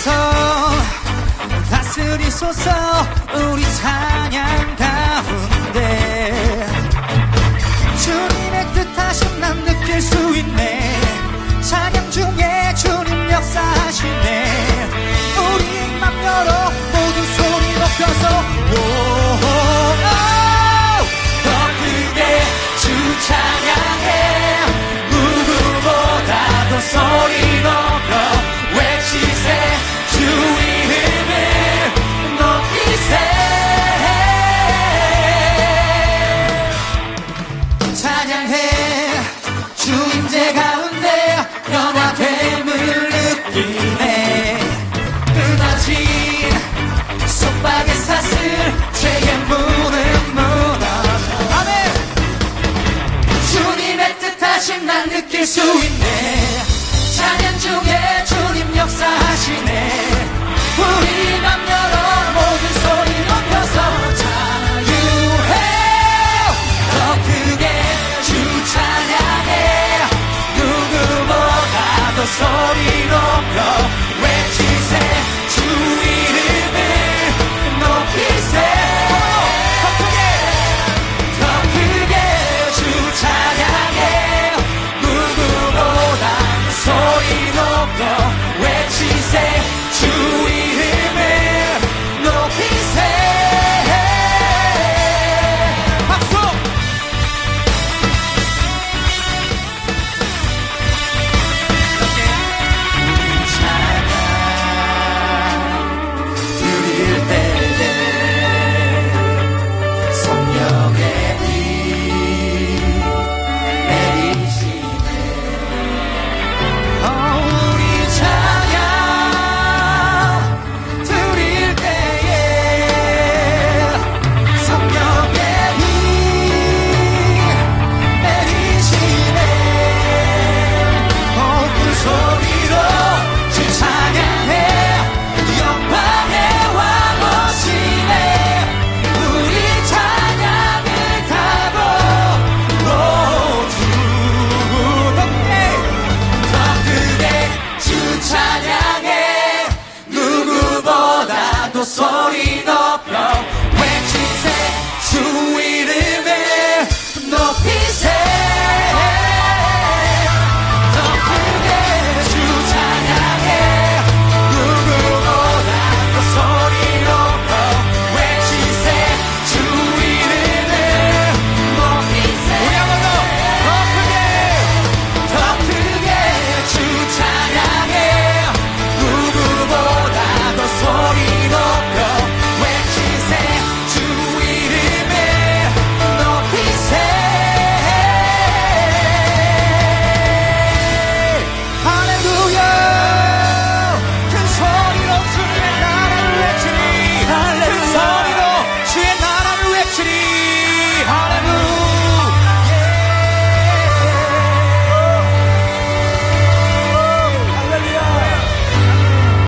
와서 다스리소서 우리 찬양 가운데. 찬양해. 중재 가운데 변화됨을 느끼 소리로 the.